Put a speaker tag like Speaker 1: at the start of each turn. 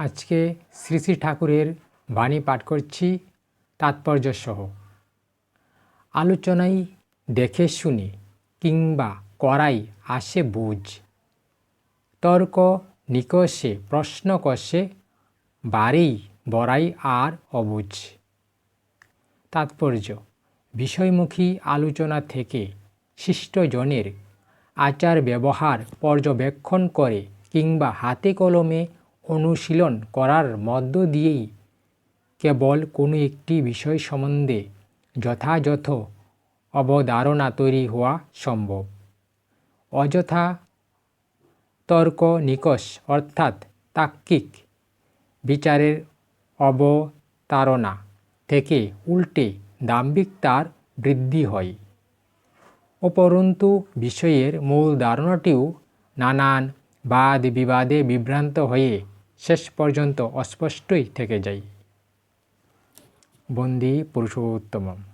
Speaker 1: আজকে শ্রী শ্রী ঠাকুরের বাণী পাঠ করছি তাৎপর্যসহ আলোচনাই দেখে শুনে কিংবা করাই আসে বুঝ। তর্ক নিকষে, প্রশ্ন কষে বাড়েই বড়াই আর অবুঝ। তাৎপর্য, বিষয়মুখী আলোচনা থেকে শিষ্টজনের আচার ব্যবহার পর্যবেক্ষণ করে কিংবা হাতে কলমে অনুশীলন করার মধ্য দিয়েই কেবল কোনো একটি বিষয় সম্বন্ধে যথাযথ অবধারণা তৈরি হওয়া সম্ভব। অযথা তর্ক নিকষ অর্থাৎ তাত্ত্বিক বিচারের অবতারণা থেকে উল্টে দাম্ভিকতার বৃদ্ধি হয়। অপরন্তু বিষয়ের মূল ধারণাটিও নানান বাদ বিবাদে বিভ্রান্ত হয়ে শেষ পর্যন্ত অস্পষ্টই থেকে যায়। বন্দি পুরুষোত্তমম।